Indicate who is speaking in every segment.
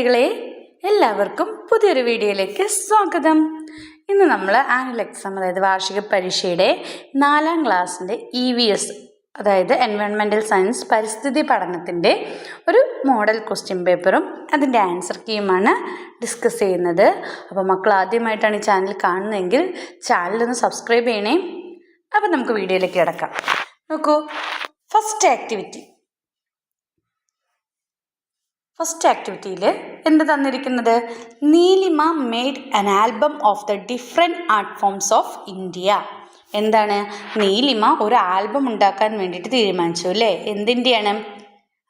Speaker 1: കുട്ടികളെ എല്ലാവർക്കും പുതിയൊരു വീഡിയോയിലേക്ക് സ്വാഗതം. ഇന്ന് നമ്മൾ ആനുവൽ എക്സാം അതായത് വാർഷിക പരീക്ഷയുടെ നാലാം ക്ലാസ്സിന്റെ ഇ വി എസ് അതായത് എൻവയോൺമെന്റൽ സയൻസ് പരിസ്ഥിതി പഠനത്തിന്റെ ഒരു മോഡൽ ക്വസ്റ്റ്യൻ പേപ്പറും അതിന്റെ ആൻസർ കീയുമാണ് ഡിസ്കസ് ചെയ്യുന്നത്. അപ്പോൾ മക്കൾ ആദ്യമായിട്ടാണ് ഈ ചാനൽ കാണുന്നതെങ്കിൽ ചാനലൊന്ന് സബ്സ്ക്രൈബ് ചെയ്യണേ. അപ്പോൾ നമുക്ക് വീഡിയോയിലേക്ക് കിടക്കാം. നോക്കൂ ഫസ്റ്റ് ആക്ടിവിറ്റി ഫസ്റ്റ് ആക്ടിവിറ്റിയിൽ എന്ത് തന്നിരിക്കുന്നത്? Neelima made an album of the different art forms of India എന്താണ്? നീലിമ ഒരു ആൽബം ഉണ്ടാക്കാൻ വേണ്ടിയിട്ട് തീരുമാനിച്ചു അല്ലേ? എന്തിന്റെയാണ്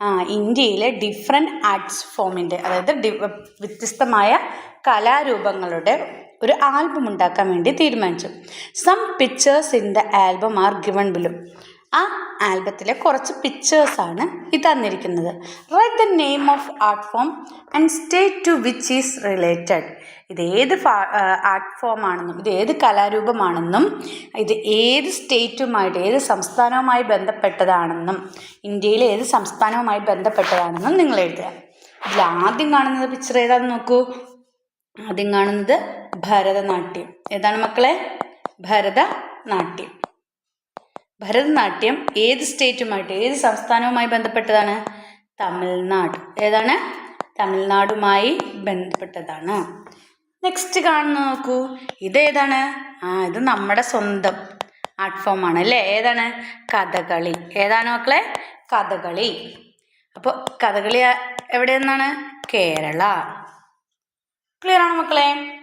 Speaker 1: ആ ഇന്ത്യയിലെ ഡിഫറെന്റ് ആർട്സ് ഫോമിന്റെ അതായത് വ്യത്യസ്തമായ കലാരൂപങ്ങളുടെ ഒരു ആൽബം ഉണ്ടാക്കാൻ വേണ്ടി തീരുമാനിച്ചു. Some pictures in the album are given below ആ ആൽബത്തിലെ കുറച്ച് പിക്ചേഴ്സാണ് ഈ തന്നിരിക്കുന്നത്. Right the name of art form and state to which is related ഇത് ഏത് ആർട്ട് ഫോമാണെന്നും ഇത് ഏത് കലാരൂപമാണെന്നും ഇത് ഏത് സ്റ്റേറ്റുമായിട്ട് ഏത് സംസ്ഥാനവുമായി ബന്ധപ്പെട്ടതാണെന്നും ഇന്ത്യയിലെ ഏത് സംസ്ഥാനവുമായി ബന്ധപ്പെട്ടതാണെന്നും നിങ്ങൾ എഴുതുക. ഇതിൽ ആദ്യം കാണുന്നത് പിക്ചർ ഏതാണെന്ന് നോക്കൂ. ആദ്യം കാണുന്നത് ഭരതനാട്യം. ഏതാണ് മക്കളെ? ഭരതനാട്യം. ഭരതനാട്യം ഏത് സ്റ്റേറ്റുമായിട്ട് ഏത് സംസ്ഥാനവുമായി ബന്ധപ്പെട്ടതാണ്? തമിഴ്നാട്. ഏതാണ്? തമിഴ്നാടുമായി ബന്ധപ്പെട്ടതാണ്. നെക്സ്റ്റ് കാണുന്ന നോക്കൂ. ഇതേതാണ് ആ ഇത് നമ്മുടെ സ്വന്തം ആർട്ട് ഫോം ആണ് അല്ലേ? ഏതാണ്? കഥകളി. ഏതാണ് മക്കളെ? കഥകളി. അപ്പോൾ കഥകളി എവിടെ നിന്നാണ് കേരള. ക്ലിയർ ആണ് മക്കളെ?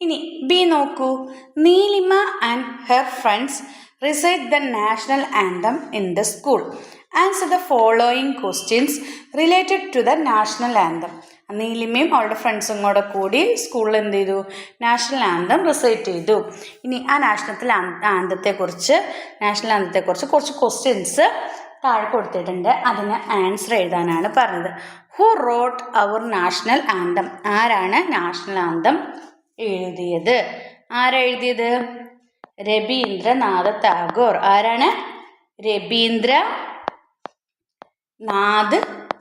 Speaker 1: ഇനി ബി നോക്കൂ. Neelima and her friends recite the national anthem in the school answer the following questions related to the national anthem നീലിമയും അവളുടെ ഫ്രണ്ട്സും കൂടെ കൂടി സ്കൂളിൽ എന്ത് ചെയ്തു? നാഷണൽ ആന്തം റിസൈറ്റ് ചെയ്തു. ഇനി ആ നാഷണൽ ആന്തത്തെക്കുറിച്ച് നാഷണൽ ആന്തത്തെക്കുറിച്ച് കുറച്ച് ക്വസ്റ്റ്യൻസ് താഴെ കൊടുത്തിട്ടുണ്ട്. അതിന് ആൻസർ എഴുതാനാണ് പറഞ്ഞത്. Who wrote our national anthem ആരാണ് നാഷണൽ ആന്തം എഴുതിയത്? ആരാ എഴുതിയത്? രബീന്ദ്രനാഥ ടാഗോർ. ആരാണ്? രബീന്ദ്ര നാഥ്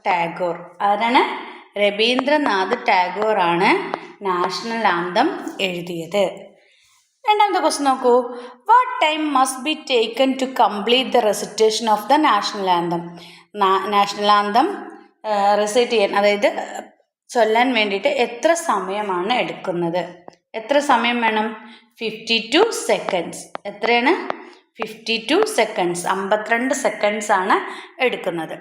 Speaker 1: ടാഗോർ. ആരാണ്? രബീന്ദ്രനാഥ് ടാഗോർ ആണ് നാഷണൽ ആന്തം എഴുതിയത്. രണ്ടാമത്തെ ക്വസ്റ്റ്യൻ നോക്കൂ. What time must be taken to complete the recitation of the national anthem national anthem recite ചെയ്യാൻ അതായത് ചൊല്ലാൻ വേണ്ടിയിട്ട് എത്ര സമയമാണ് എടുക്കുന്നത്? എത്ര സമയം വേണം? ഫിഫ്റ്റി ടു സെക്കൻഡ്സ് എത്രയാണ്? ഫിഫ്റ്റി ടു സെക്കൻഡ്സ് അമ്പത്തിരണ്ട് സെക്കൻഡ്സ് ആണ് എടുക്കുന്നത്.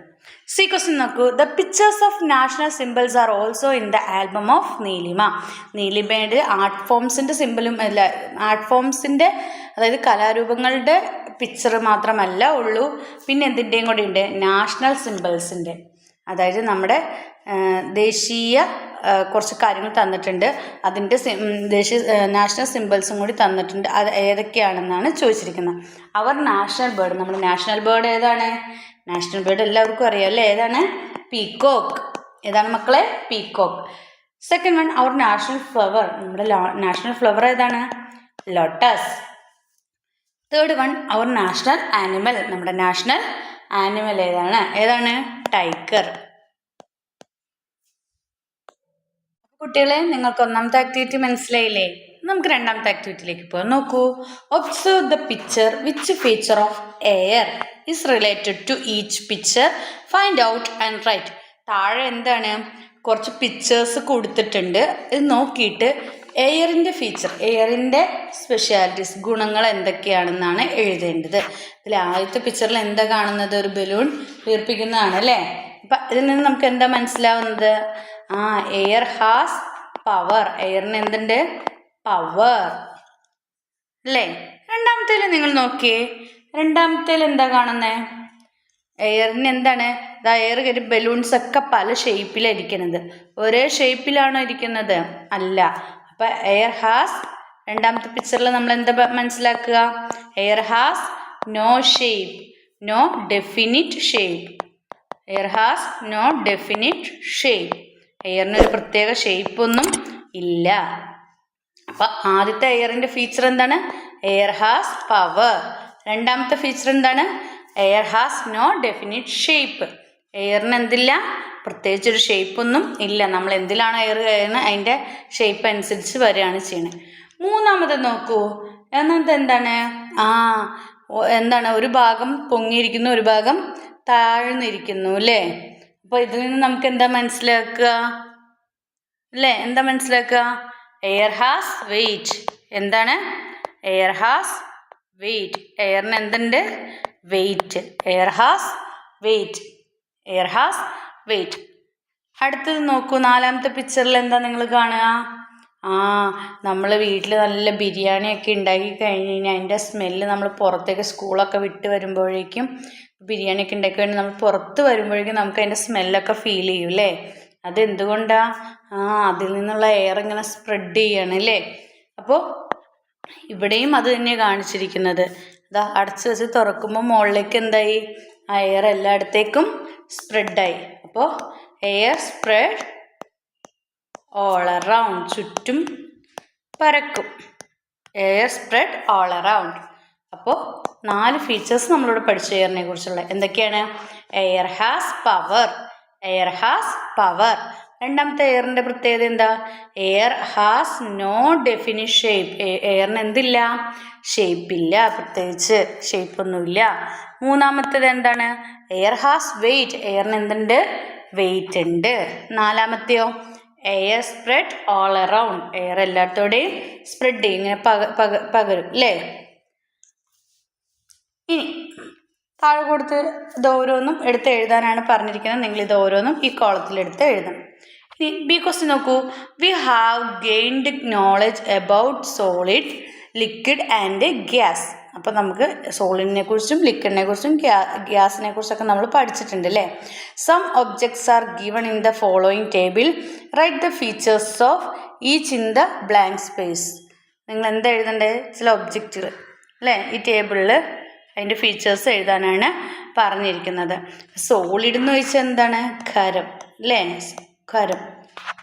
Speaker 1: സി ക്വസ്റ്റ്യൻ നോക്കൂ. The pictures of national symbols are also in the album of Neelima നീലിമയുടെ art ഫോംസിന്റെ സിമ്പിളും അല്ല ആർട്ട് ഫോംസിന്റെ അതായത് കലാരൂപങ്ങളുടെ പിക്ചർ മാത്രമല്ല ഉള്ളൂ. പിന്നെ എന്തിന്റെയും കൂടെ ഉണ്ട്? നാഷണൽ സിമ്പിൾസിന്റെ അതായത് നമ്മുടെ ദേശീയ കുറച്ച് കാര്യങ്ങൾ തന്നിട്ടുണ്ട്. അതിന്റെ ദേശീയ നാഷണൽ സിമ്പിൾസും കൂടി തന്നിട്ടുണ്ട്. അത് ഏതൊക്കെയാണെന്നാണ് ചോദിച്ചിരിക്കുന്നത്. അവർ നാഷണൽ ബേർഡ് നമ്മുടെ നാഷണൽ ബേർഡ് ഏതാണ്? നാഷണൽ ബേർഡ് എല്ലാവർക്കും അറിയാം അല്ലേ? ഏതാണ്? പീക്കോക്ക് ഏതാണ് മക്കളെ? Peacock second one our national flower നമ്മുടെ നാഷണൽ ഫ്ലവർ ഏതാണ്? Lotus. Third one our national animal നമ്മുടെ നാഷണൽ ആനിമൽ ഏതാണ്? ഏതാണ്? ടൈഗർ. കുട്ടികളെ നിങ്ങൾക്ക് ഒന്നാമത്തെ ആക്ടിവിറ്റി മനസ്സിലായില്ലേ? നമുക്ക് രണ്ടാമത്തെ ആക്ടിവിറ്റിയിലേക്ക് പോകാം നോക്കൂ. Observe the picture which feature of air is related to each picture find out and write താഴെ എന്താണ്? കുറച്ച് പിക്ചേഴ്സ് കൊടുത്തിട്ടുണ്ട്. ഇത് നോക്കിയിട്ട് എയറിന്റെ ഫീച്ചർ എയറിന്റെ സ്പെഷ്യാലിറ്റീസ് ഗുണങ്ങൾ എന്തൊക്കെയാണെന്നാണ് എഴുതേണ്ടത്. ഇതിൽ ആദ്യത്തെ പിക്ചറിൽ എന്താ കാണുന്നത്? ഒരു ബലൂൺ വീർപ്പിക്കുന്നതാണ് അല്ലേ? അപ്പം ഇതിൽ നിന്ന് നമുക്ക് എന്താ മനസ്സിലാവുന്നത്? ആ എയർ ഹാസ് പവർ എയറിന് എന്തുണ്ട്? പവർ അല്ലേ? രണ്ടാമത്തേൽ നിങ്ങൾ നോക്കിയേ രണ്ടാമത്തേൽ എന്താ കാണുന്നത് എയറിന് എന്താണ്? ദാ എയർ കയറി ബലൂൺസ് ഒക്കെ പല ഷേപ്പിലായിരിക്കുന്നത് ഒരേ ഷേപ്പിലാണോ ഇരിക്കുന്നത്? അല്ല. അപ്പം എയർ ഹാസ് രണ്ടാമത്തെ പിക്ചറിൽ നമ്മൾ എന്താ മനസ്സിലാക്കുക? Air has no shape no definite shape air has no definite shape എയറിന് ഒരു പ്രത്യേക ഷേപ്പൊന്നും ഇല്ല. അപ്പം ആദ്യത്തെ എയറിന്റെ ഫീച്ചർ എന്താണ്? എയർ ഹാസ് പവർ രണ്ടാമത്തെ ഫീച്ചർ എന്താണ്? Air has no definite shape എയറിന് എന്തില്ല പ്രത്യേകിച്ചൊരു ഷേപ്പൊന്നും ഇല്ല. നമ്മൾ എന്തിലാണ് എയർ കയറുന്നത്? അതിന്റെ ഷേപ്പ് അനുസരിച്ച് വരികയാണ് ചെയ്യുന്നത്. മൂന്നാമത് നോക്കൂ. എന്നത് എന്താണ്? ആ എന്താണ്? ഒരു ഭാഗം പൊങ്ങിയിരിക്കുന്നു ഒരു ഭാഗം താഴ്ന്നിരിക്കുന്നു അല്ലേ? അപ്പോൾ ഇതിൽ നിന്ന് നമുക്ക് എന്താ മനസ്സിലാക്കുക? അല്ലേ? എന്താ മനസ്സിലാക്കുക? എയർ ഹാസ് വെയിറ്റ് എന്താണ്? എയർ ഹാസ് വെയിറ്റ് എയറിന് എന്തുണ്ട്? Weight air has weight air has weight അടുത്തത് നോക്കൂ നാലാമത്തെ പിക്ചറിൽ എന്താ നിങ്ങൾ കാണുക? ആ നമ്മൾ വീട്ടിൽ നല്ല ബിരിയാണിയൊക്കെ ഉണ്ടാക്കി കഴിഞ്ഞ് കഴിഞ്ഞാൽ അതിന്റെ സ്മെല്ല് നമ്മൾ പുറത്തേക്ക് സ്കൂളൊക്കെ വിട്ട് വരുമ്പോഴേക്കും ബിരിയാണിയൊക്കെ ഉണ്ടാക്കി കഴിഞ്ഞാൽ നമ്മൾ പുറത്ത് വരുമ്പോഴേക്കും നമുക്ക് അതിന്റെ സ്മെല്ലൊക്കെ ഫീൽ ചെയ്യും അല്ലേ? അതെന്തുകൊണ്ടാണ് ആ അതിൽ നിന്നുള്ള എയർ ഇങ്ങനെ സ്പ്രെഡ് ചെയ്യണം അല്ലേ? അപ്പോൾ ഇവിടെയും അത് തന്നെയാണ് കാണിച്ചിരിക്കുന്നത്. ഇതാ അടച്ചു വെച്ച് തുറക്കുമ്പോൾ മുകളിലേക്ക് എന്തായി? ആ എയർ എല്ലായിടത്തേക്കും സ്പ്രെഡായി അപ്പോൾ എയർ സ്പ്രെഡ് ഓൾ അറൗണ്ട് ചുറ്റും പരക്കും. എയർ സ്പ്രെഡ് ഓൾ അറൗണ്ട് അപ്പോൾ നാല് ഫീച്ചേഴ്സ് നമ്മളിവിടെ പഠിച്ചു എയറിനെ കുറിച്ചുള്ള. എന്തൊക്കെയാണ്? Air has power air has power രണ്ടാമത്തെ എയറിന്റെ പ്രത്യേകത എന്താ? Air has no definite shape. എയറിന് എന്തില്ല? ഷേപ്പില്ല പ്രത്യേകിച്ച് ഷേപ്പൊന്നുമില്ല മൂന്നാമത്തേത് എന്താണ്? Air has weight. എയറിന് എന്തുണ്ട്? വെയിറ്റ് ഉണ്ട്. നാലാമത്തെയോ? Air spread all around. Air എല്ലാത്തോടെയും spread ചെയ്യും. ഇങ്ങനെ പക പക പകരും അല്ലേ? ഇനി താഴെ കൊടുത്ത് ഇത് ഓരോന്നും എടുത്ത് എഴുതാനാണ് പറഞ്ഞിരിക്കുന്നത്. നിങ്ങൾ ഇത് ഓരോന്നും ഈ കോളത്തിൽ എടുത്ത് എഴുതണം. ഇനി ബി ക്വസ്റ്റ്യൻ നോക്കൂ. We have gained knowledge about solid liquid and gas അപ്പോൾ നമുക്ക് സോളിഡിനെ കുറിച്ചും ലിക്വിഡിനെ കുറിച്ചും ഗ്യാസിനെ കുറിച്ചൊക്കെ നമ്മൾ പഠിച്ചിട്ടുണ്ട് അല്ലേ? Some objects are given in the following table write the features of each in the blank space നിങ്ങൾ എന്താ എഴുതണ്ടേ? ചില ഒബ്ജക്റ്റുകൾ അല്ലേ? ഈ ടേബിളിൽ അതിന്റെ ഫീച്ചേഴ്സ് എഴുതാനാണ് പറഞ്ഞിരിക്കുന്നത്. സോളിഡ് എന്ന് വെച്ചാൽ എന്താണ്? ഖരം അല്ലേ? ഖരം.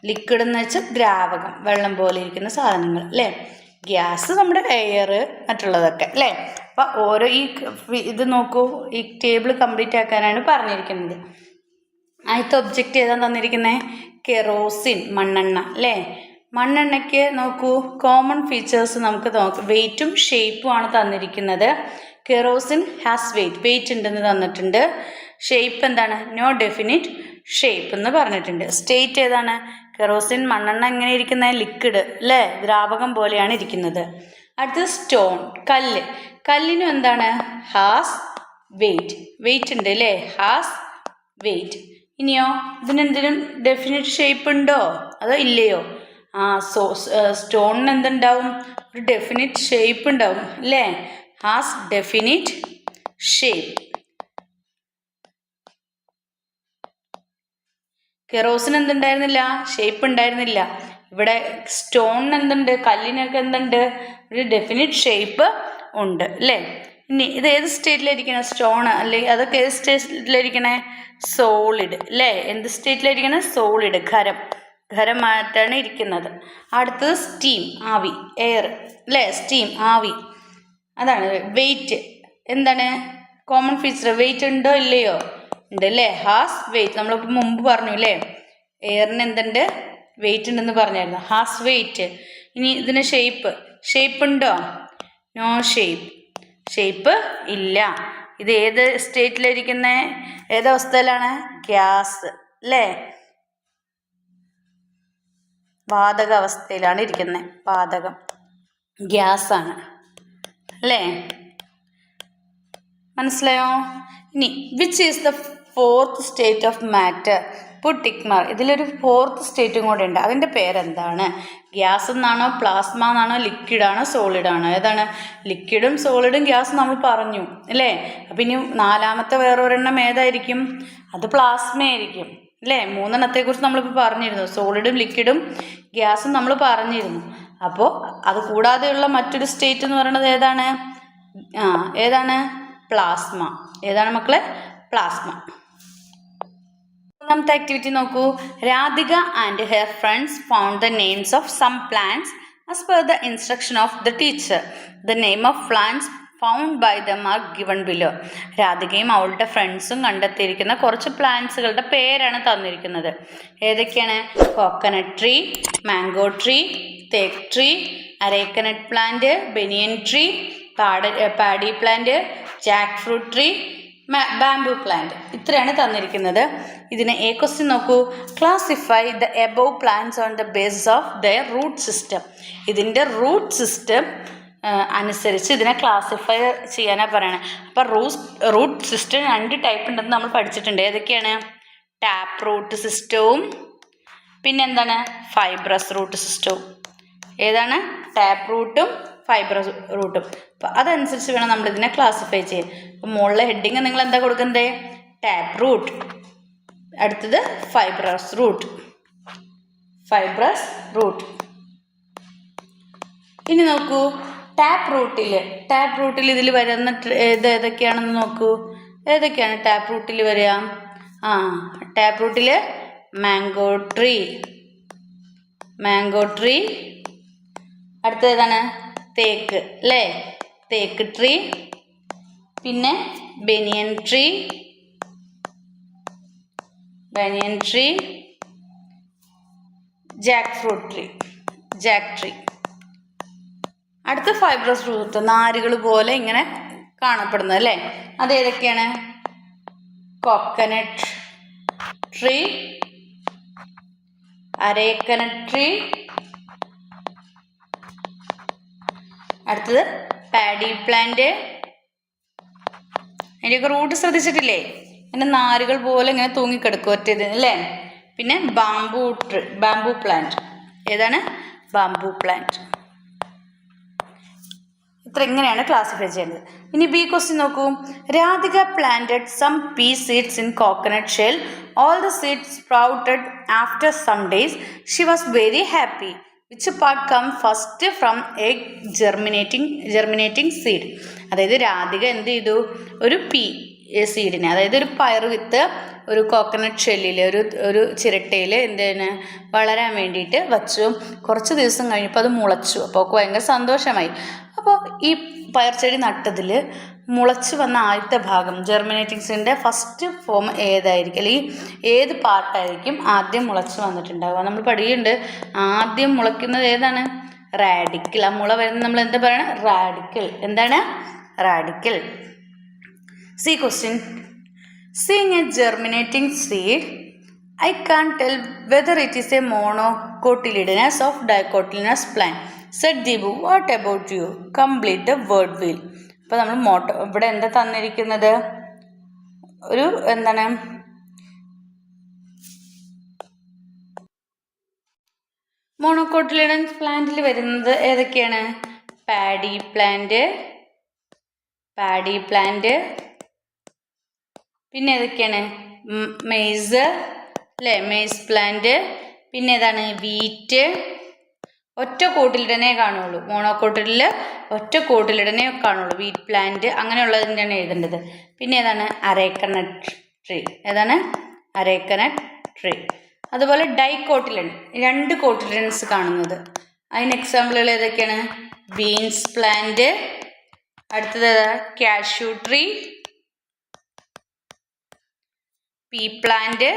Speaker 1: ലിക്വിഡ് എന്ന് വെച്ചാൽ ദ്രാവകം വെള്ളം പോലെ ഇരിക്കുന്ന സാധനങ്ങൾ അല്ലേ? ഗ്യാസ് നമ്മുടെ എയർ മറ്റുള്ളതൊക്കെ അല്ലേ? അപ്പം ഓരോ ഈ ഇത് നോക്കൂ ഈ ടേബിൾ കംപ്ലീറ്റ് ആക്കാനാണ് പറഞ്ഞിരിക്കുന്നത്. ആദ്യത്തെ ഒബ്ജക്റ്റ് ഏതാ തന്നിരിക്കുന്നത് കെറോസിൻ മണ്ണെണ്ണ അല്ലേ? മണ്ണെണ്ണയ്ക്ക് നോക്കൂ കോമൺ ഫീച്ചേഴ്സ് നമുക്ക് നോക്കാം വെയിറ്റും ഷേപ്പും ആണ് തന്നിരിക്കുന്നത്. കെറോസിൻ ഹാസ് വെയിറ്റ് വെയിറ്റ് ഉണ്ടെന്ന് തന്നിട്ടുണ്ട്. ഷേപ്പ് എന്താണ്? നോ ഡെഫിനിറ്റ് ഷേപ്പ് എന്ന് പറഞ്ഞിട്ടുണ്ട്. സ്റ്റേറ്റ് ഏതാണ്? കെറോസിൻ മണ്ണെണ്ണ എങ്ങനെ ഇരിക്കുന്നത് ലിക്വിഡ് അല്ലേ ദ്രാവകം പോലെയാണ് ഇരിക്കുന്നത്. അടുത്തത് സ്റ്റോൺ കല്ല്. കല്ലിനും എന്താണ്? ഹാസ് വെയിറ്റ് വെയിറ്റ് ഉണ്ട് അല്ലേ ഹാസ് വെയിറ്റ് ഇനിയോ ഇതിനെന്തെങ്കിലും ഡെഫിനിറ്റ് ഷേപ്പ് ഉണ്ടോ? അതോ ഇല്ലയോ? ആ സോ സ്റ്റോണിന് എന്തുണ്ടാവും? ഒരു ഡെഫിനിറ്റ് ഷേപ്പ് ഉണ്ടാവും അല്ലേ ഹാസ് definite ഷേപ്പ് കെറോസിന് എന്തുണ്ടായിരുന്നില്ല? ഷേപ്പ് ഉണ്ടായിരുന്നില്ല. ഇവിടെ സ്റ്റോണിന് എന്തുണ്ട്? കല്ലിനൊക്കെ എന്തുണ്ട്? ഒരു ഡെഫിനിറ്റ് ഷേപ്പ് ഉണ്ട് അല്ലേ? ഇനി ഇത് ഏത് സ്റ്റേറ്റിലായിരിക്കണേ സ്റ്റോൺ അല്ലെങ്കിൽ അതൊക്കെ ഏത് സ്റ്റേറ്റിലായിരിക്കണേ സോളിഡ് അല്ലേ? എന്ത് സ്റ്റേറ്റിലായിരിക്കണേ സോളിഡ് ഖരം. ഖരമായിട്ടാണ് ഇരിക്കുന്നത്. അടുത്തത് സ്റ്റീം ആവി എയർ അല്ലേ? സ്റ്റീം ആവി. അതാണ് വെയിറ്റ് എന്താണ്? കോമൺ ഫീച്ചർ വെയിറ്റ് ഉണ്ടോ ഇല്ലയോ? ഉണ്ട് അല്ലേ ഹാസ് വെയിറ്റ് നമ്മളിപ്പോൾ മുമ്പ് പറഞ്ഞു അല്ലേ എയറിന് എന്തുണ്ട്? വെയിറ്റ് ഉണ്ടെന്ന് പറഞ്ഞായിരുന്നു. ഹാസ് വെയിറ്റ് ഇനി ഇതിന് ഷേപ്പ് ഷേപ്പ് ഉണ്ടോ? നോ ഷേപ്പ് ഷേപ്പ് ഇല്ല. ഇത് ഏത് സ്റ്റേറ്റിലിരിക്കുന്ന ഏത് അവസ്ഥയിലാണ്? ഗ്യാസ് അല്ലേ? വാതക അവസ്ഥയിലാണ് ഇരിക്കുന്നത് വാതകം ഗ്യാസാണ് അല്ലേ? മനസ്സിലായോ? ഇനി which is the fourth state of matter put tick mark ഇതിലൊരു ഫോർത്ത് സ്റ്റേറ്റും കൂടെ ഉണ്ട്. അതിന്റെ പേരെന്താണ്? ഗ്യാസ് എന്നാണോ പ്ലാസ്മ എന്നാണോ ലിക്വിഡാണോ സോളിഡാണോ ഏതാണ്? ലിക്വിഡും സോളിഡും ഗ്യാസും നമ്മൾ പറഞ്ഞു. അല്ലേ? അപ്പം ഇനി നാലാമത്തെ വേറൊരെണ്ണം ഏതായിരിക്കും? അത് പ്ലാസ്മ ആയിരിക്കും. അല്ലേ? മൂന്നെണ്ണത്തെക്കുറിച്ച് നമ്മളിപ്പോൾ പറഞ്ഞിരുന്നു. സോളിഡും ലിക്വിഡും ഗ്യാസും നമ്മൾ പറഞ്ഞിരുന്നു. അപ്പോൾ അത് കൂടാതെയുള്ള മറ്റൊരു സ്റ്റേറ്റ് എന്ന് പറയുന്നത് ഏതാണ്? ആ ഏതാണ്? പ്ലാസ്മ ഏതാണ് മക്കളെ? പ്ലാസ്മ ഒന്നാമത്തെ ആക്ടിവിറ്റി നോക്കൂ. Radhika and her friends found the names of some plants as per the instruction of the teacher the name of plants found by the mar given below രാധികയും അവളുടെ ഫ്രണ്ട്സും കണ്ടെത്തിയിരിക്കുന്ന കുറച്ച് പ്ലാന്റ്സുകളുടെ പേരാണ് തന്നിരിക്കുന്നത്. ഏതൊക്കെയാണ്? കോക്കനട്ട് ട്രീ മാംഗോ ട്രീ തേക്ക് tree areca nut plant banyan tree പാട paddy plant jackfruit tree bamboo plant. ഇത്രയാണ് തന്നിരിക്കുന്നത്. ഇതിന് എ ക്വസ്റ്റ്യൻ നോക്കൂ. Classify the above plants on the basis of their root system ഇതിന്റെ റൂട്ട് സിസ്റ്റം അനുസരിച്ച് ഇതിനെ classify ചെയ്യാനാണ് പറയണത് അപ്പോൾ റൂസ് റൂട്ട് സിസ്റ്റം രണ്ട് ടൈപ്പ് ഉണ്ടെന്ന് നമ്മൾ പഠിച്ചിട്ടുണ്ട്. ഏതൊക്കെയാണ്? ടാപ്പ് റൂട്ട് സിസ്റ്റവും പിന്നെന്താണ് ഫൈബ്രസ് റൂട്ട് സിസ്റ്റവും ഏതാണ്? ടാപ്പ് റൂട്ടും ഫൈബർ റൂട്ടും അപ്പം അതനുസരിച്ച് വേണം നമ്മൾ ഇതിനെ ക്ലാസിഫൈ ചെയ്യാൻ. അപ്പം മുകളിലെ ഹെഡിങ് നിങ്ങൾ എന്താ കൊടുക്കുന്നത് ടാപ്പ് റൂട്ട് അടുത്തത് ഫൈബ്രസ് റൂട്ട് ഫൈബ്രസ് റൂട്ട് ഇനി നോക്കൂ. ടാപ്പ് റൂട്ടിൽ ടാപ്പ് റൂട്ടിൽ ഇതിൽ വരുന്ന ഇത് ഏതൊക്കെയാണെന്ന് നോക്കൂ. ഏതൊക്കെയാണ് ടാപ്പ് റൂട്ടിൽ വരിക? ആ ടാപ്പ് റൂട്ടിൽ മാംഗോ ട്രീ മാംഗോ ട്രീ അടുത്തത് ഏതാണ്? തേക്ക് അല്ലേ? തേക്ക് ട്രീ പിന്നെ banyan tree banyan tree jackfruit tree jack tree അടുത്ത ഫൈബ്രസ് ഫ്രൂട്ട് നാരുകൾ പോലെ ഇങ്ങനെ കാണപ്പെടുന്നത് അല്ലേ? അത് ഏതൊക്കെയാണ്? കോക്കനട്ട് ട്രീ അരേക്കനട്ട് ട്രീ അടുത്തത് പാഡി പ്ലാന്റ് അതിന്റെയൊക്കെ റൂട്ട് ശ്രദ്ധിച്ചിട്ടില്ലേ? അതിന്റെ നാരുകൾ പോലെ ഇങ്ങനെ തൂങ്ങിക്കിടക്കും ഒറ്റത് അല്ലേ? പിന്നെ ബാംബൂ ട്രീ ബാംബു പ്ലാന്റ് ഏതാണ്? ബാംബൂ പ്ലാന്റ് ഇത്ര ഇങ്ങനെയാണ് ക്ലാസിഫൈ ചെയ്യുന്നത്. ഇനി ബി ക്വസ്റ്റ്യൻ നോക്കൂ. Radhika planted some pea seeds in coconut shell all the seeds sprouted after some days she was very happy which part come first from egg germinating germinating seed അതായത് രാധിക എന്ത് ചെയ്തു? ഒരു P സീഡിനെ അതായത് ഒരു പയർ വിത്ത് ഒരു coconut ഷെല്ലിൽ ഒരു ഒരു ചിരട്ടയിൽ എന്തിന് വളരാൻ വേണ്ടിയിട്ട് വച്ചു. കുറച്ച് ദിവസം കഴിഞ്ഞപ്പോൾ അത് മുളച്ചു. അപ്പോൾ ഭയങ്കര സന്തോഷമായി. അപ്പോൾ ഈ പയർച്ചെടി നട്ടതിൽ മുളച്ച് വന്ന ആദ്യത്തെ ഭാഗം ജെർമിനേറ്റിങ്സിന്റെ ഫസ്റ്റ് ഫോം ഏതായിരിക്കും? അല്ലെങ്കിൽ ഏത് പാർട്ടായിരിക്കും ആദ്യം മുളച്ചു വന്നിട്ടുണ്ടാവുക? നമ്മൾ പഠിക്കുന്നുണ്ട്. ആദ്യം മുളയ്ക്കുന്നത് ഏതാണ്? റാഡിക്കൽ ആ മുള വരുന്നത് നമ്മൾ എന്താ പറയുന്നത് റാഡിക്കൽ എന്താണ്? Radical C question a germinating germinating I can tell whether it is a monocotyledonous of dicotyledonous plant seed Deepu what about you complete the word wheel. അപ്പോൾ നമ്മൾ മോട്ടോ ഇവിടെ എന്താ തന്നിരിക്കുന്നത്? ഒരു എന്താണ്? മോണോക്കോട്ടിലിഡൻസ് പ്ലാന്റിൽ വരുന്നത് ഏതൊക്കെയാണ്? പാഡി പ്ലാന്റ് പാഡി പ്ലാന്റ് പിന്നെ ഏതൊക്കെയാണ്? മെയ്സ് അല്ലേ മെയ്സ് പ്ലാന്റ് പിന്നെ ഏതാണ്? വീറ്റ് ഒറ്റ കൂട്ടിലിടനെ കാണുള്ളൂ. മോണോക്കോട്ടിലിൽ ഒറ്റ കൂട്ടിലിടനെ കാണുള്ളൂ. വീറ്റ് പ്ലാന്റ് അങ്ങനെയുള്ളതിന്റെയാണ് എഴുതേണ്ടത്. പിന്നെ ഏതാണ്? Areca nut tree. ഏതാണ്? Areca nut tree. അതുപോലെ ഡൈക്കോട്ടിലൺ രണ്ട് കോട്ടിലൻസ് കാണുന്നത്. അതിന് എക്സാമ്പിളുകൾ ഏതൊക്കെയാണ്? ബീൻസ് പ്ലാന്റ് അടുത്തത് cashew tree pea plant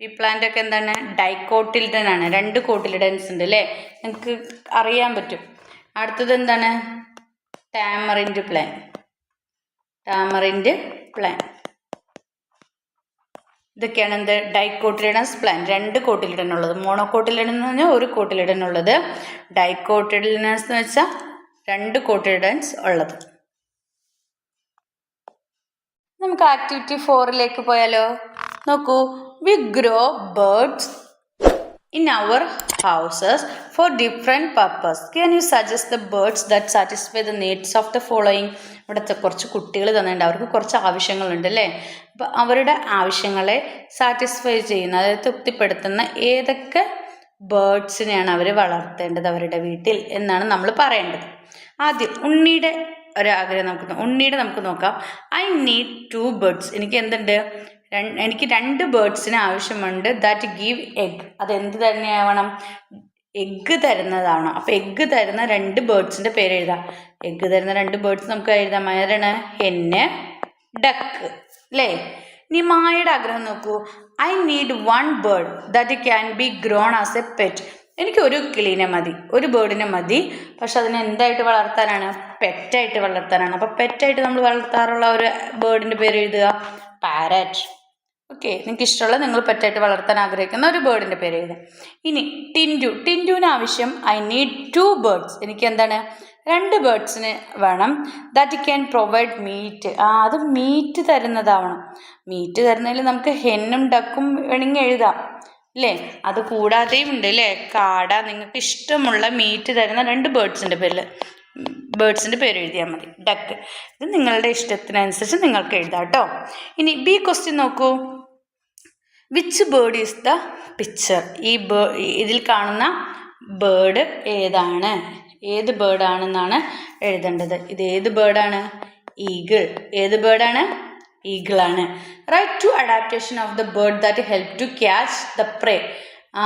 Speaker 1: pea plant ഒക്കെ എന്താണ്? ഡൈക്കോട്ടിൽഡൻ ആണ്. രണ്ട് കോട്ടിലിഡൻസ് ഉണ്ട് അല്ലേ നിങ്ങൾക്ക് അറിയാൻ പറ്റും. അടുത്തത് എന്താണ്? ടാമറിന്റെ പ്ലാൻ ടാമറിന്റെ പ്ലാൻ ഇതൊക്കെയാണ് എന്ത്? ഡൈക്കോട്ടിലിഡൻസ് പ്ലാൻ രണ്ട് കോട്ടിലിഡൻ ഉള്ളത്. മോണോക്കോട്ടിലിഡൻ എന്ന് പറഞ്ഞാൽ ഒരു കോട്ടിലിഡൻ ഉള്ളത്. ഡൈക്കോട്ടിലിഡൻസ് എന്ന് വെച്ചാൽ രണ്ട് കോട്ടിലിഡൻസ് ഉള്ളത്. നമുക്ക് ആക്ടിവിറ്റി ഫോറിലേക്ക് പോയാലോ? നോക്കൂ. We grow birds in our houses for different purpose can you suggest the birds that satisfy the needs of the following ഇവിടുത്തെ കുറച്ച് കുട്ടികൾ തന്നിട്ടുണ്ട്. അവർക്ക് കുറച്ച് ആവശ്യങ്ങളുണ്ട് അല്ലേ? അപ്പോൾ അവരുടെ ആവശ്യങ്ങളെ സാറ്റിസ്ഫൈ ചെയ്യുന്ന അതായത് തൃപ്തിപ്പെടുത്തുന്ന ഏതൊക്കെ ബേർഡ്സിനെയാണ് അവർ വളർത്തേണ്ടത് അവരുടെ വീട്ടിൽ എന്നാണ് നമ്മൾ പറയേണ്ടത്. ആദ്യം ഉണ്ണിയുടെ ഒരാഗ്രഹം നമുക്ക് ഉണ്ണിയുടെ നമുക്ക് നോക്കാം. ഐ നീഡ് ടു ബേർഡ്സ് എനിക്ക് എന്തുണ്ട്? എനിക്ക് രണ്ട് ബേർഡ്സിന് ആവശ്യമുണ്ട്. ദാറ്റ് ഗീവ് എഗ് അത് എന്ത് തന്നെയാവണം? എഗ്ഗ് തരുന്നതാണ്. അപ്പോൾ എഗ്ഗ് തരുന്ന രണ്ട് ബേർഡ്സിന്റെ പേര് എഴുതാം. എഗ്ഗ് തരുന്ന രണ്ട് ബേർഡ്സ് നമുക്ക് എഴുതാം. ആരാണ്? Hen duck. അല്ലേ ഇനി മായയുടെ ആഗ്രഹം നോക്കൂ. I need one bird that can be grown as a pet. എനിക്ക് ഒരു കിളീനെ മതി. ഒരു ബേർഡിനെ മതി. പക്ഷെ അതിനെ എന്തായിട്ട് വളർത്താനാണ്? പെറ്റായിട്ട് വളർത്താനാണ്. അപ്പോൾ പെറ്റായിട്ട് നമ്മൾ വളർത്താറുള്ള ഒരു ബേർഡിന്റെ പേര് എഴുതുക. പാരറ്റ്. ഓക്കെ നിങ്ങൾക്ക് ഇഷ്ടമുള്ള നിങ്ങൾ പെറ്റായിട്ട് വളർത്താൻ ആഗ്രഹിക്കുന്ന ഒരു ബേർഡിന്റെ പേര് എഴുതാം ഇനി ടിന്റു ടിന്റുവിന് ആവശ്യം ഐ നീഡ് ടു ബേർഡ്സ് എനിക്ക് എന്താണ്? രണ്ട് ബേർഡ്സിന് വേണം. ദാറ്റ് ക്യാൻ പ്രൊവൈഡ് മീറ്റ് ആ അത് മീറ്റ് തരുന്നതാവണം. മീറ്റ് തരുന്നതിൽ നമുക്ക് ഹെന്നും ഡക്കും വേണമെങ്കിൽ എഴുതാം. അല്ലേ അത് കൂടാതെയും ഉണ്ട് അല്ലേ കാട നിങ്ങൾക്ക് ഇഷ്ടമുള്ള മീറ്റ് തരുന്ന രണ്ട് ബേർഡ്സിന്റെ പേരിൽ ബേർഡ്സിന്റെ പേര് എഴുതിയാൽ മതി. ഡക്ക് ഇത് നിങ്ങളുടെ ഇഷ്ടത്തിനനുസരിച്ച് നിങ്ങൾക്ക് എഴുതാം കേട്ടോ. ഇനി ബി ക്വസ്റ്റ്യൻ നോക്കൂ. Which bird is the picture ഈ ബേ ഇതിൽ കാണുന്ന ബേർഡ് ഏതാണ്? ഏത് ബേർഡാണെന്നാണ് എഴുതേണ്ടത്. ഇത് ഏത് ബേർഡാണ് ഈഗിൾ ഏത് ബേർഡാണ് ഈഗിളാണ് write two adaptation of the bird that help to catch the prey ആ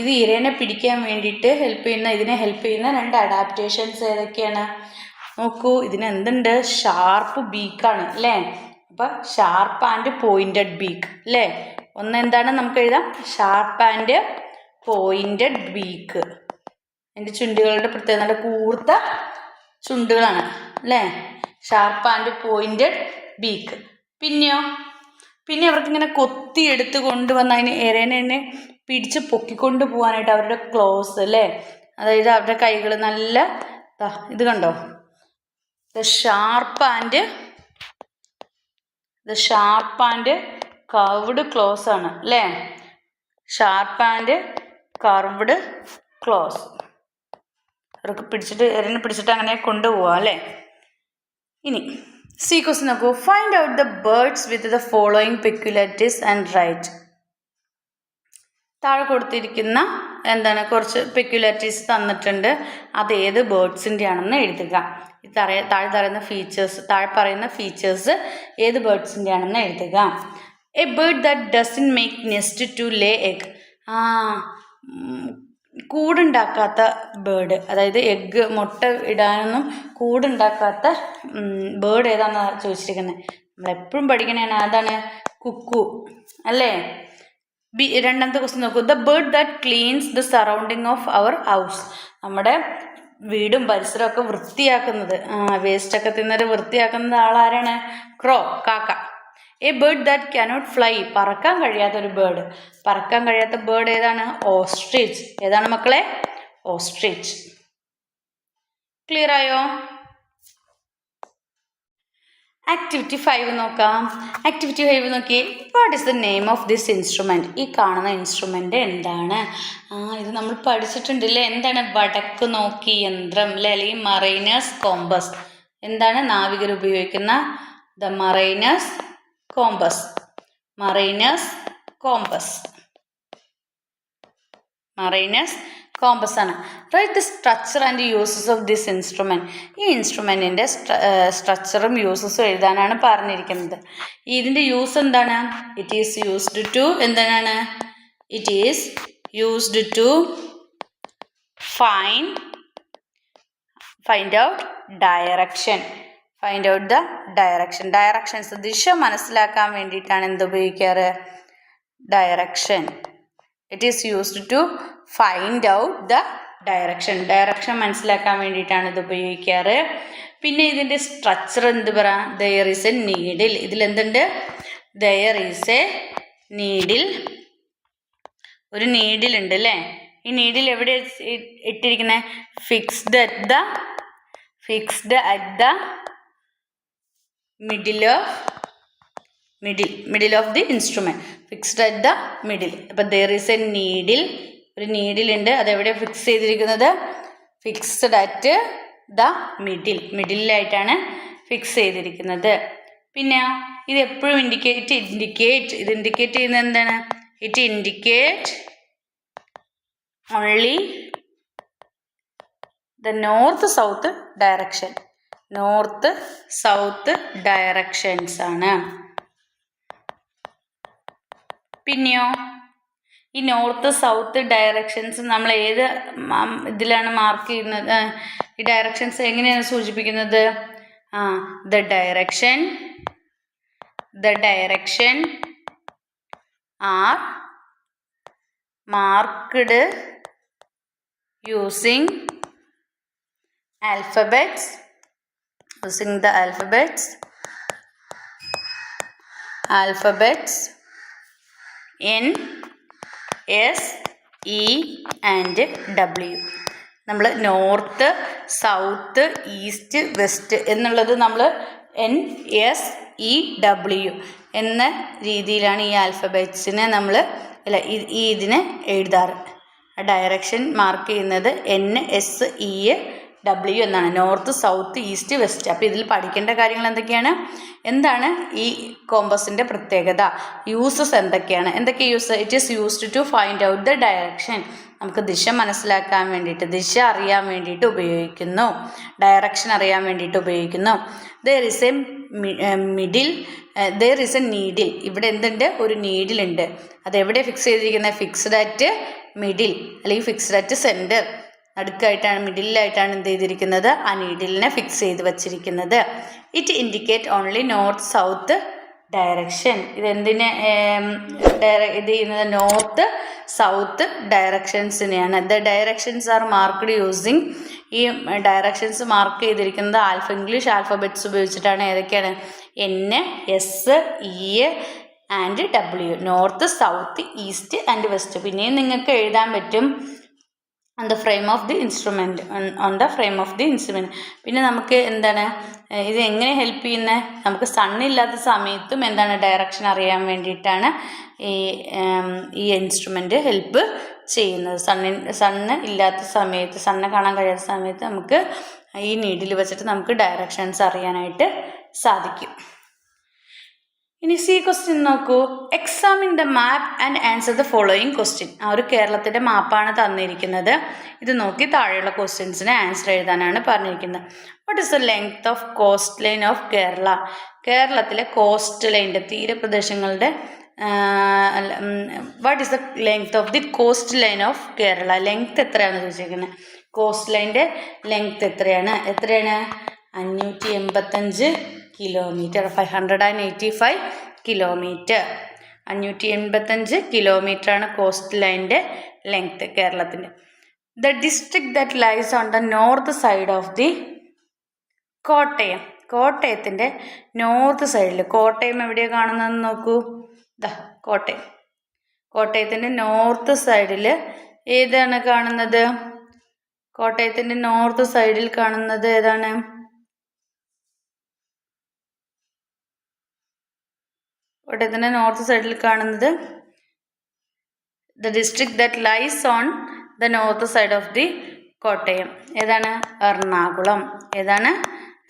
Speaker 1: ഇത് ഇരേനെ പിടിക്കാൻ വേണ്ടിയിട്ട് ഹെൽപ്പ് ചെയ്യുന്ന ഇതിനെ ഹെൽപ്പ് ചെയ്യുന്ന രണ്ട് അഡാപ്റ്റേഷൻസ് ഏതൊക്കെയാണ്? നോക്കൂ ഇതിന് എന്തുണ്ട്? ഷാർപ്പ് ബീക്കാണ് അല്ലേ? അപ്പം ഷാർപ്പ് ആൻഡ് പോയിന്റഡ് ബീക്ക് അല്ലേ? ഒന്ന് എന്താണ് നമുക്ക് എഴുതാം? ഷാർപ്പ് ആൻഡ് പോയിന്റഡ് ബീക്ക് എന്റെ ചുണ്ടുകളുടെ പ്രത്യേകത നല്ല കൂർത്ത ചുണ്ടുകളാണ് അല്ലേ? ഷാർപ്പ് ആൻഡ് പോയിന്റഡ് ബീക്ക് പിന്നെയോ? പിന്നെ അവർക്ക് ഇങ്ങനെ കൊത്തി എടുത്ത് കൊണ്ടുവന്ന് അതിന് എരേനെ പിടിച്ച് പൊക്കിക്കൊണ്ട് പോകാനായിട്ട് അവരുടെ ക്ലോസ് അല്ലേ? അതായത് അവരുടെ കൈകൾ നല്ല ഇത് കണ്ടോ? The sharp and the sharp and curved claws ആണ് അല്ലേ? Sharp and curved claws. അവർക്ക് പിടിച്ചിട്ട് എരനെ പിടിച്ചിട്ട് അങ്ങനെ കൊണ്ടുപോവാം അല്ലേ? ഇനി സി ക്വസ്റ്റ് നോക്കൂ. Find out the birds with the following peculiarities and write താഴെ കൊടുത്തിരിക്കുന്ന എന്താണ്? കുറച്ച് പെക്യുലാരിറ്റീസ് തന്നിട്ടുണ്ട്. അത് ഏത് ബേർഡ്സിന്റെ ആണെന്ന് എഴുതുക തറയ താഴെ പറയുന്ന ഫീച്ചേഴ്സ് താഴെ പറയുന്ന ഫീച്ചേഴ്സ് ഏത് ബേർഡ്സിന്റെ ആണെന്ന് എഴുതുക. A bird that doesn't make nest to lay egg ആ കൂടുണ്ടാക്കാത്ത ബേർഡ് അതായത് എഗ്ഗ് മുട്ട ഇടാനൊന്നും കൂടുണ്ടാക്കാത്ത ബേർഡ് ഏതാണെന്നാണ് ചോദിച്ചിരിക്കുന്നത് നമ്മളെപ്പോഴും പഠിക്കണേണ് അതാണ് കുക്കു അല്ലേ? ബി രണ്ടാമത്തെ ക്വസ്റ്റ്യൻ നോക്കൂ. The bird that cleans the surrounding of our house നമ്മുടെ വീടും പരിസരമൊക്കെ വൃത്തിയാക്കുന്നത്. വേസ്റ്റൊക്കെ തിന്നിട്ട് വൃത്തിയാക്കുന്നത് ആളാരാണ്? ക്രോ കാക്ക. A bird that cannot fly പറക്കാൻ കഴിയാത്ത ഒരു ബേർഡ് പറക്കാൻ കഴിയാത്ത ബേർഡ് ഏതാണ്? ഓസ്ട്രിച്ച് ഏതാണ് മക്കളെ? ഓസ്ട്രിച്ച് ക്ലിയർ ആയോ? ആക്ടിവിറ്റി ഫൈവ് നോക്കാം. ആക്ടിവിറ്റി ഫൈവ് നോക്കി. What is the name of this instrument ഈ കാണുന്ന ഇൻസ്ട്രുമെന്റ് എന്താണ്? ആ ഇത് നമ്മൾ പഠിച്ചിട്ടുണ്ട് അല്ലേ എന്താണ് വടക്ക് നോക്കി യന്ത്രം അല്ലേ അല്ലെങ്കിൽ മറൈനേഴ്സ് കോമ്പസ് എന്താണ് നാവികർ ഉപയോഗിക്കുന്ന? The mariner's compass. Mariner's compass. Mariner's compass ആണ്. Write the structure and uses of this instrument ഈ ഇൻസ്ട്രുമെന്റിന്റെ സ്ട്രക്ചറും യൂസസും എഴുതാനാണ് പറഞ്ഞിരിക്കുന്നത്. ഇതിന്റെ യൂസ് എന്താണ്? ഇറ്റ് ഈസ് യൂസ്ഡ് ടു എന്താണ്? It is used to fine find out direction find out the direction directions ദിശ മനസ്സിലാക്കാൻ വേണ്ടിയിട്ടാണ് എന്ത് ഉപയോഗിക്കാറ്? Direction it is used to find out the direction direction മനസ്സിലാക്കാൻ വേണ്ടിയിട്ടാണ് ഇത് ഉപയോഗിക്കാറ്. പിന്നെ ഇതിന്റെ സ്ട്രക്ചർ എന്ത് പറയാം ദയർ ഈസ് എ നീഡിൽ ഇതിലെന്തുണ്ട് ദയർ ഈസ് എ നീഡിൽ ഒരു നീഡിലുണ്ട് അല്ലേ? ഈ നീഡിൽ എവിടെ ഇട്ടിരിക്കുന്നത് fixed at the fixed at the middle of middle middle of the instrument fixed at the middle അപ്പം ദർ ഈസ് എ നീഡിൽ ഒരു നീഡിലുണ്ട് അതെവിടെ ഫിക്സ് ചെയ്തിരിക്കുന്നത്? ഫിക്സ്ഡ് അറ്റ് ദ മിഡിൽ മിഡിലായിട്ടാണ് ഫിക്സ് ചെയ്തിരിക്കുന്നത്. പിന്നെ ഇത് എപ്പോഴും ഇൻഡിക്കേറ്റ് ഇൻഡിക്കേറ്റ് ഇത് ഇൻഡിക്കേറ്റ് ചെയ്യുന്നത് എന്താണ്? It indicate only the north south direction north south directions ആണ്. പിന്നെയോ? ഈ നോർത്ത് സൗത്ത് ഡയറക്ഷൻസ് നമ്മൾ ഏത് ഇതിലാണ് മാർക്ക് ചെയ്യുന്നത്? ഈ ഡയറക്ഷൻസ് എങ്ങനെയാണ് സൂചിപ്പിക്കുന്നത്? ആ the direction the direction are marked using alphabets using the alphabets. Alphabets. N s e and w. നമ്മൾ നോർത്ത് സൗത്ത് ഈസ്റ്റ് വെസ്റ്റ് എന്നുള്ളത് നമ്മൾ എൻ എസ് ഇ ഡബ്ല്യു എന്ന രീതിയിലാണ് ഈ ആൽഫബറ്റ്സിനെ നമ്മൾ അല്ല ഈ ഇതിനെ എഴുതാറ്. ഡയറക്ഷൻ മാർക്ക് ചെയ്യുന്നത് എൻ എസ് ഇ ഡബ്ല്യു എന്നാണ്. നോർത്ത് സൗത്ത് ഈസ്റ്റ് വെസ്റ്റ് അപ്പോൾ ഇതിൽ പഠിക്കേണ്ട കാര്യങ്ങൾ എന്തൊക്കെയാണ്? എന്താണ് ഈ കോമ്പസിന്റെ പ്രത്യേകത? യൂസസ് എന്തൊക്കെയാണ്? എന്തൊക്കെ use it is used to find out the direction നമുക്ക് ദിശ മനസ്സിലാക്കാൻ വേണ്ടിയിട്ട് ദിശ അറിയാൻ വേണ്ടിയിട്ട് ഉപയോഗിക്കുന്നു. ഡയറക്ഷൻ അറിയാൻ വേണ്ടിയിട്ട് ഉപയോഗിക്കുന്നു. There is a middle there is a needle ഇവിടെ എന്തുണ്ട്? ഒരു നീഡിലുണ്ട് എവിടെ ഫിക്സ് ചെയ്തിരിക്കുന്നത്? ഫിക്സ്ഡ് അറ്റ് മിഡിൽ അല്ലെങ്കിൽ ഫിക്സ്ഡ് അറ്റ് സെന്റർ നടുക്കായിട്ടാണ് മിഡിലായിട്ടാണ് എന്ത് ചെയ്തിരിക്കുന്നത്? ആ നീഡിലിനെ ഫിക്സ് ചെയ്ത് വച്ചിരിക്കുന്നത്. It indicate only north south direction ഇതെന്തിനെ ഇത് ചെയ്യുന്നത് north south ഡയറക്ഷൻസിനെയാണ് the directions are marked using ഈ ഡയറക്ഷൻസ് മാർക്ക് ചെയ്തിരിക്കുന്നത് ആൽഫ ഇംഗ്ലീഷ് ആൽഫബറ്റ്സ് ഉപയോഗിച്ചിട്ടാണ്. ഏതൊക്കെയാണ്? N S E and W north south east and west പിന്നെയും നിങ്ങൾക്ക് എഴുതാൻ പറ്റും. On the frame of the instrument on the frame of the instrument പിന്നെ നമുക്ക് എന്താണ് ഇത് എങ്ങനെ ഹെൽപ്പ് ചെയ്യുന്നത് നമുക്ക് സണ്ണില്ലാത്ത സമയത്തും എന്താണ് ഡയറക്ഷൻ അറിയാൻ വേണ്ടിയിട്ടാണ് ഈ ഈ ഇൻസ്ട്രുമെന്റ് ഹെൽപ്പ് ചെയ്യുന്നത്. സണ്ണി സണ്ണ് ഇല്ലാത്ത സമയത്ത് സണ്ണ് കാണാൻ കഴിയാത്ത സമയത്ത് നമുക്ക് ഈ നീഡിൽ വെച്ചിട്ട് നമുക്ക് ഡയറക്ഷൻസ് അറിയാനായിട്ട് സാധിക്കും. ഇനി സി ക്വസ്റ്റ്യൻ നോക്കൂ. Examine the map and answer the following question ആ ഒരു കേരളത്തിന്റെ മാപ്പാണ് തന്നിരിക്കുന്നത്. ഇത് നോക്കി താഴെയുള്ള ക്വസ്റ്റ്യൻസിന് ആൻസർ എഴുതാനാണ് പറഞ്ഞിരിക്കുന്നത്. What is the length of coast line of Kerala കേരളത്തിലെ കോസ്റ്റ് ലൈന്റെ തീരപ്രദേശങ്ങളുടെ what is the length of the coast line of Kerala length എത്രയാണെന്ന് ചോദിച്ചിരിക്കുന്നത്? കോസ്റ്റ് ലൈന്റെ ലെങ്ത് എത്രയാണ്? എത്രയാണ്? അഞ്ഞൂറ്റി എൺപത്തഞ്ച് kilometre five hundred and eighty five kilometre അഞ്ഞൂറ്റി എൺപത്തഞ്ച് കിലോമീറ്ററാണ് കോസ്റ്റ് ലൈന്റെ ലെങ്ത് കേരളത്തിന്റെ. The district that lies on the north side of the Kottayam. കോട്ടയത്തിന്റെ north സൈഡിൽ കോട്ടയം എവിടെയാണ് കാണുന്നതെന്ന് നോക്കൂ. ദാ കോട്ടയം. കോട്ടയത്തിന്റെ നോർത്ത് സൈഡിൽ ഏതാണ് കാണുന്നത്? കോട്ടയത്തിന്റെ നോർത്ത് സൈഡിൽ കാണുന്നത് ഏതാണ്? കോട്ടയത്തിന്റെ നോർത്ത് സൈഡിൽ കാണുന്നത് the district that lies on the north side of the Kottayam. ഏതാണ്? എറണാകുളം. ഏതാണ്?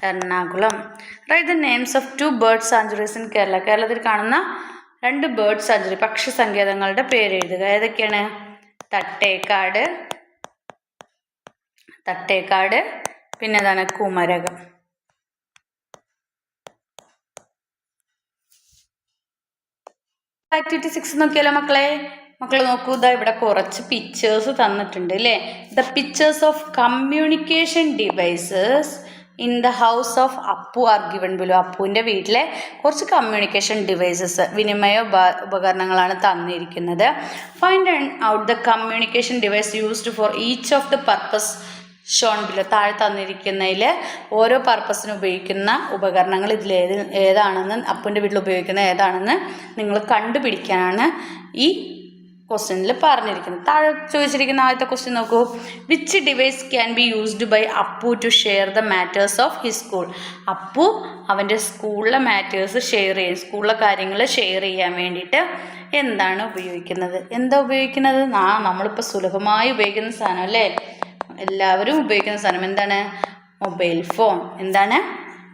Speaker 1: Ernakulam. Write the names of two bird sanctuaries in Kerala കേരളത്തിൽ കാണുന്ന രണ്ട് ബേർഡ് സാഞ്ചുറി പക്ഷി സങ്കേതങ്ങളുടെ പേര് എഴുതുക. ഏതൊക്കെയാണ്? തട്ടേക്കാട് തട്ടേക്കാട് പിന്നെ ഏതാണ്? കുമരകം. ആക്ടിവിറ്റി സിക്സ് നോക്കിയാലോ മക്കളെ? മക്കൾ നോക്കൂ ഇതാ ഇവിടെ കുറച്ച് പിക്ചേഴ്സ് തന്നിട്ടുണ്ട് അല്ലേ the pictures of communication devices in the house of Appu are given below അപ്പുവിന്റെ വീട്ടിലെ കുറച്ച് കമ്മ്യൂണിക്കേഷൻ ഡിവൈസസ് വിനിമയ ഉപ- ഉപകരണങ്ങളാണ് തന്നിരിക്കുന്നത്. Find out the communication device used for each of the purpose shown below താഴെ തന്നിരിക്കുന്നതിൽ ഓരോ പർപ്പസിന് ഉപയോഗിക്കുന്ന ഉപകരണങ്ങൾ ഇതിൽ ഏത് ഏതാണെന്ന് അപ്പന്റെ വീട്ടിൽ ഉപയോഗിക്കുന്ന ഏതാണെന്ന് നിങ്ങൾ കണ്ടുപിടിക്കാനാണ് ഈ ക്വസ്റ്റ്യനിൽ പറഞ്ഞിരിക്കുന്നത്. താഴെ ചോദിച്ചിരിക്കുന്ന ആദ്യത്തെ ക്വസ്റ്റ്യൻ നോക്കൂ. Which device can be used by Appu to share the matters of his school Appu അവന്റെ സ്കൂളിലെ മാറ്റേഴ്സ് ഷെയർ ചെയ്യും സ്കൂളിലെ കാര്യങ്ങൾ ഷെയർ ചെയ്യാൻ വേണ്ടിയിട്ട് എന്താണ് ഉപയോഗിക്കുന്നത്? എന്താ ഉപയോഗിക്കുന്നത്? ആ നമ്മളിപ്പോൾ സുലഭമായി ഉപയോഗിക്കുന്ന സാധനം അല്ലേ? എല്ലാവരും ഉപയോഗിക്കുന്ന സാധനം എന്താണ്? Mobile phone. എന്താണ്?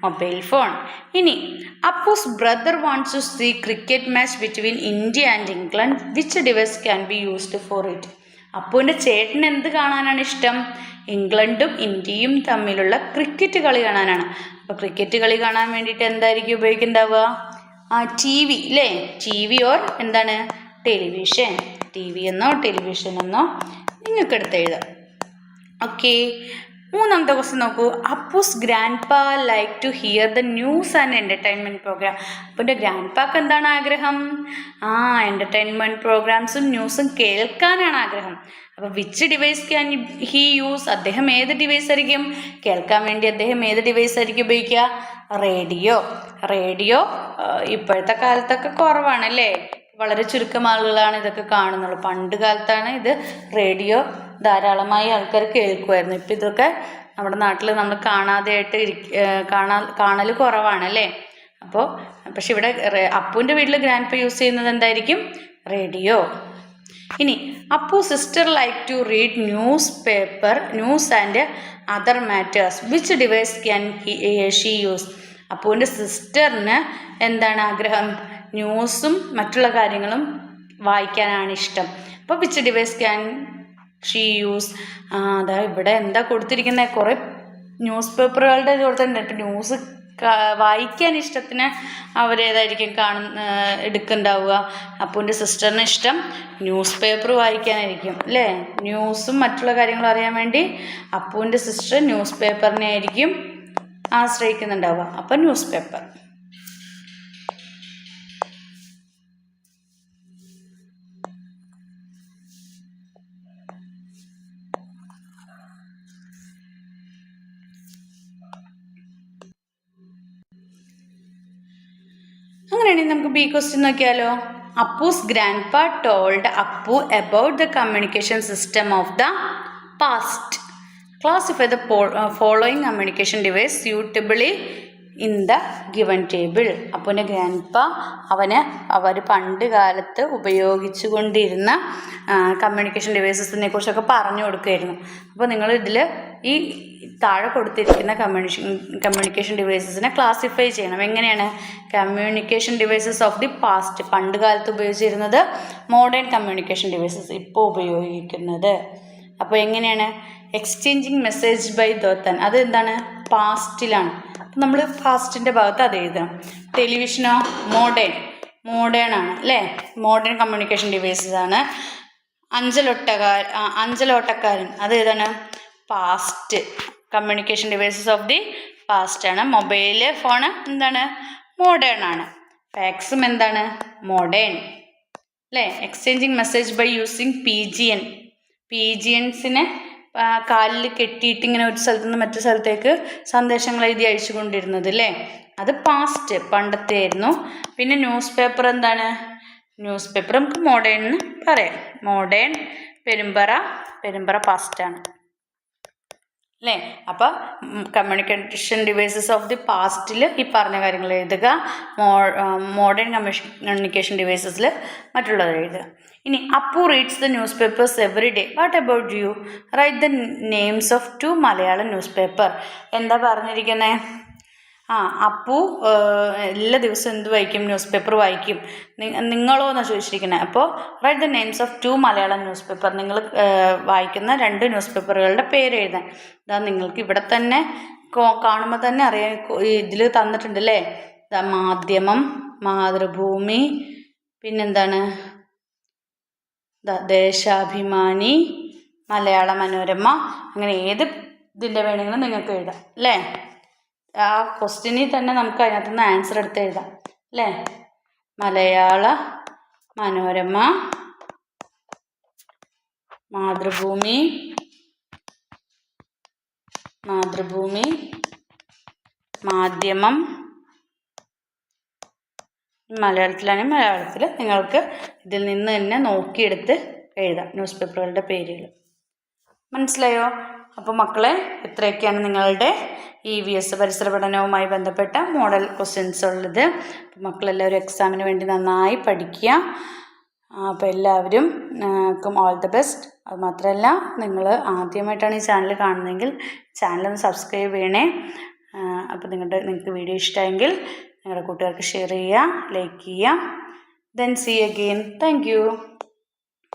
Speaker 1: Mobile phone. ഇനി Appu's brother wants to see cricket match between India and England. Which device can be used for it അപ്പുവിന്റെ ചേട്ടൻ എന്ത് കാണാനാണ് ഇഷ്ടം? ഇംഗ്ലണ്ടും ഇന്ത്യയും തമ്മിലുള്ള ക്രിക്കറ്റ് കളി കാണാനാണ്. അപ്പോൾ ക്രിക്കറ്റ് കളി കാണാൻ വേണ്ടിയിട്ട് എന്തായിരിക്കും ഉപയോഗിക്കുന്നുണ്ടാവുക ആ ടി വി അല്ലേ ടി വി ഓർ എന്താണ്? ടെലിവിഷൻ. ടി വി എന്നോ ടെലിവിഷൻ എന്നോ നിങ്ങൾക്ക് എടുത്ത് എഴുതാം. ഓക്കെ മൂന്നാമത്തെ ക്വസ്റ്റ്യൻ നോക്കൂ. Appu's grandpa like to hear the news and entertainment programme അപ്പോൾ എന്റെ ഗ്രാൻഡ് പാക്ക് എന്താണ് ആഗ്രഹം? ആ എന്റർടൈൻമെന്റ് പ്രോഗ്രാംസും ന്യൂസും കേൾക്കാനാണ് ആഗ്രഹം. അപ്പോൾ which device can he use അദ്ദേഹം ഏത് ഡിവൈസ് ആയിരിക്കും? കേൾക്കാൻ വേണ്ടി അദ്ദേഹം ഏത് ഡിവൈസ് ആയിരിക്കും ഉപയോഗിക്കുക? റേഡിയോ റേഡിയോ ഇപ്പോഴത്തെ കാലത്തൊക്കെ കുറവാണ് അല്ലേ? വളരെ ചുരുക്കം ആളുകളാണ് ഇതൊക്കെ കാണുന്നുള്ളൂ പണ്ട് കാലത്താണ് ഇത് റേഡിയോ ധാരാളമായി ആൾക്കാർ കേൾക്കുമായിരുന്നു ഇപ്പം ഇതൊക്കെ നമ്മുടെ നാട്ടിൽ നമ്മൾ കാണാതെയായിട്ട് ഇരിക്ക കാണാ കാണൽ കുറവാണ് അല്ലേ അപ്പോൾ പക്ഷെ ഇവിടെ അപ്പുവിന്റെ വീട്ടിൽ ഗ്രാൻഡ് പേ യൂസ് ചെയ്യുന്നത് എന്തായിരിക്കും? റേഡിയോ. ഇനി Appu sister like to read newspaper news and other matters. Which device can she use? അപ്പുവിന്റെ സിസ്റ്ററിന് എന്താണ് ആഗ്രഹം? ന്യൂസും മറ്റുള്ള കാര്യങ്ങളും വായിക്കാനാണ് ഇഷ്ടം. അപ്പോൾ which device can she use അതാ ഇവിടെ എന്താ കൊടുത്തിരിക്കുന്നത് കുറേ ന്യൂസ് പേപ്പറുകളുടെ കൊടുത്തിട്ടുണ്ട് ന്യൂസ് വായിക്കാൻ ഇഷ്ടത്തിന് അവരേതായിരിക്കും കാണുന്ന എടുക്കുന്നുണ്ടാവുക അപ്പൂന്റെ സിസ്റ്ററിന് ഇഷ്ടം ന്യൂസ് പേപ്പർ വായിക്കാനായിരിക്കും അല്ലേ? ന്യൂസും മറ്റുള്ള കാര്യങ്ങളും അറിയാൻ വേണ്ടി അപ്പൂന്റെ സിസ്റ്റർ ന്യൂസ് പേപ്പറിനെ ആയിരിക്കും ആശ്രയിക്കുന്നുണ്ടാവുക. അപ്പം ന്യൂസ് പേപ്പർ അങ്ങനെയാണെങ്കിൽ നമുക്ക് ബി ക്വസ്റ്റ്യൻ നോക്കിയാലോ? Appu's grandpa told Appu about the communication system of the past classify the following communication device suitably in the given table അപ്പോൾ ഗ്രാൻഡ് ഗ്രാൻഡ്പ അവന് അവർ പണ്ട് കാലത്ത് ഉപയോഗിച്ചു കൊണ്ടിരുന്ന കമ്മ്യൂണിക്കേഷൻ ഡിവൈസസിനെ കുറിച്ചൊക്കെ പറഞ്ഞു കൊടുക്കുമായിരുന്നു അപ്പോൾ നിങ്ങൾ ഇതിൽ ഈ താഴെ കൊടുത്തിരിക്കുന്ന കമ്മ്യൂണിക്കേഷൻ കമ്മ്യൂണിക്കേഷൻ ഡിവൈസസിനെ ക്ലാസിഫൈ ചെയ്യണം. എങ്ങനെയാണ് communication devices of the past പണ്ട് കാലത്ത് ഉപയോഗിച്ചിരുന്നത് മോഡേൺ കമ്മ്യൂണിക്കേഷൻ ഡിവൈസസ് ഇപ്പോൾ ഉപയോഗിക്കുന്നത്. അപ്പോൾ എങ്ങനെയാണ് എക്സ്ചേഞ്ചിങ് മെസ്സേജ് ബൈ ദോത്തൻ അത് എന്താണ്? പാസ്റ്റിലാണ് നമ്മൾ പാസ്റ്റിന്റെ ഭാഗത്ത് അത് എഴുതണം ടെലിവിഷനോ മോഡേൺ മോഡേൺ ആണ് അല്ലേ? മോഡേൺ കമ്മ്യൂണിക്കേഷൻ ഡിവൈസസ് ആണ്. അഞ്ചലോട്ടക്കാർ അഞ്ചലോട്ടക്കാരൻ. അത് ഏതാണ്? Past communication devices of the past ആണ്. മൊബൈൽ ഫോൺ എന്താണ്? മോഡേൺ ആണ്. ഫാക്സും എന്താണ്? മോഡേൺ അല്ലേ? Exchanging message by using pigeon P ജി എൻസിനെ കാലിൽ കെട്ടിയിട്ട് ഇങ്ങനെ ഒരു സ്ഥലത്ത് നിന്ന് മറ്റു സ്ഥലത്തേക്ക് സന്ദേശങ്ങൾ എഴുതി അയച്ചു കൊണ്ടിരുന്നത് അല്ലേ? അത് പാസ്റ്റ് പണ്ടത്തെ ആയിരുന്നു. പിന്നെ ന്യൂസ് പേപ്പർ എന്താണ്? ന്യൂസ് പേപ്പർ നമുക്ക് മോഡേൺ എന്ന് പറയാം. മോഡേൺ പെരുമ്പറ പെരുമ്പറ പാസ്റ്റാണ് അല്ലേ? അപ്പോൾ കമ്മ്യൂണിക്കേഷൻ ഡിവൈസസ് ഓഫ് ദി പാസ്റ്റിൽ ഈ പറഞ്ഞ കാര്യങ്ങൾ എഴുതുക. മോഡേൺ കമ്മ്യൂണിക്കേഷൻ ഡിവൈസസിൽ മറ്റുള്ളവർ എഴുതുക. ഇനി Appu reads the newspapers every day what about you write the names of two Malayalam newspaper എന്താ പറഞ്ഞിരിക്കുന്നത് ആ അപ്പു എല്ലാ ദിവസവും എന്ത് വായിക്കും? ന്യൂസ് പേപ്പർ വായിക്കും നിങ്ങളോ എന്നാണ് ചോദിച്ചിരിക്കുന്നത് അപ്പോൾ write the names of two Malayalam newspaper നിങ്ങൾ വായിക്കുന്ന രണ്ട് ന്യൂസ് പേപ്പറുകളുടെ പേര് എഴുതാൻ ഇതാ നിങ്ങൾക്ക് ഇവിടെ തന്നെ കാണുമ്പോൾ തന്നെ അറിയാൻ ഇതിൽ തന്നിട്ടുണ്ട് അല്ലേ? മാധ്യമം മാതൃഭൂമി പിന്നെന്താണ്? ദേശാഭിമാനി മലയാള മനോരമ അങ്ങനെ ഏത് ഇതിന്റെ വേണമെങ്കിലും നിങ്ങൾക്ക് എഴുതാം അല്ലേ? ആ ക്വസ്റ്റ്യനിൽ തന്നെ നമുക്ക് അതിനകത്ത് നിന്ന് ആൻസർ എടുത്ത് എഴുതാം അല്ലേ? മലയാള മനോരമ മാതൃഭൂമി മാതൃഭൂമി മാധ്യമം മലയാളത്തിലാണെങ്കിൽ മലയാളത്തിൽ നിങ്ങൾക്ക് ഇതിൽ നിന്ന് തന്നെ നോക്കിയെടുത്ത് എഴുതാം ന്യൂസ് പേപ്പറുകളുടെ പേരുകൾ. മനസ്സിലായോ? അപ്പോൾ മക്കളെ ഇത്രയൊക്കെയാണ് നിങ്ങളുടെ ഇ വി എസ് പരിസര പഠനവുമായി ബന്ധപ്പെട്ട മോഡൽ ക്വസ്റ്റ്യൻസ് ഉള്ളത്. അപ്പോൾ മക്കളെല്ലാവരും എക്സാമിന് വേണ്ടി നന്നായി പഠിക്കുക. അപ്പോൾ എല്ലാവരും ഓൾ ദ ബെസ്റ്റ് അത് മാത്രമല്ല നിങ്ങൾ ആദ്യമായിട്ടാണ് ഈ ചാനൽ കാണുന്നതെങ്കിൽ ചാനലൊന്ന് സബ്സ്ക്രൈബ് ചെയ്യണേ. അപ്പോൾ നിങ്ങളുടെ നിങ്ങൾക്ക് വീഡിയോ ഇഷ്ടമായെങ്കിൽ നിങ്ങളുടെ കൂട്ടുകാർക്ക് ഷെയർ ചെയ്യുക ലൈക്ക് ചെയ്യുക. Then C again thank